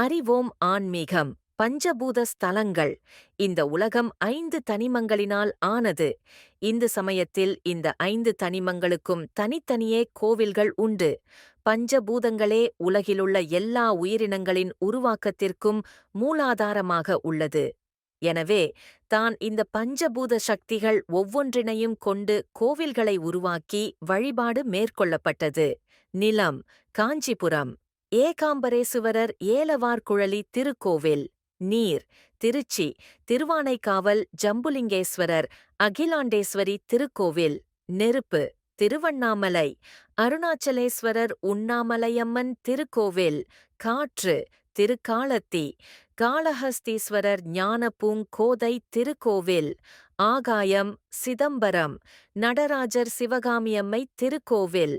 அறிவோம் ஆன்மீகம் பஞ்சபூத ஸ்தலங்கள். இந்த உலகம் ஐந்து தனிமங்களினால் ஆனது. இந்து சமயத்தில் இந்த ஐந்து தனிமங்களுக்கும் தனித்தனியே கோவில்கள் உண்டு. பஞ்சபூதங்களே உலகிலுள்ள எல்லா உயிரினங்களின் உருவாக்கத்திற்கும் மூலாதாரமாக உள்ளது. எனவே தான் இந்த பஞ்சபூத சக்திகள் ஒவ்வொன்றினையும் கொண்டு கோவில்களை உருவாக்கி வழிபாடு மேற்கொள்ளப்பட்டது. நிலம் காஞ்சிபுரம். ஏகாம்பரேசுவரர் ஏலவார்குழலி திருக்கோவில். நீர் திருச்சி திருவானைக்காவல் ஜம்புலிங்கேஸ்வரர் அகிலாண்டேஸ்வரி திருக்கோவில். நெருப்பு திருவண்ணாமலை. அருணாச்சலேஸ்வரர் உண்ணாமலையம்மன் திருக்கோவில். காற்று திருக்காலத்தி. காளஹஸ்தீஸ்வரர் ஞானப்பூங் கோதை திருக்கோவில். ஆகாயம் சிதம்பரம். நடராஜர் சிவகாமியம்மை திருக்கோவில்.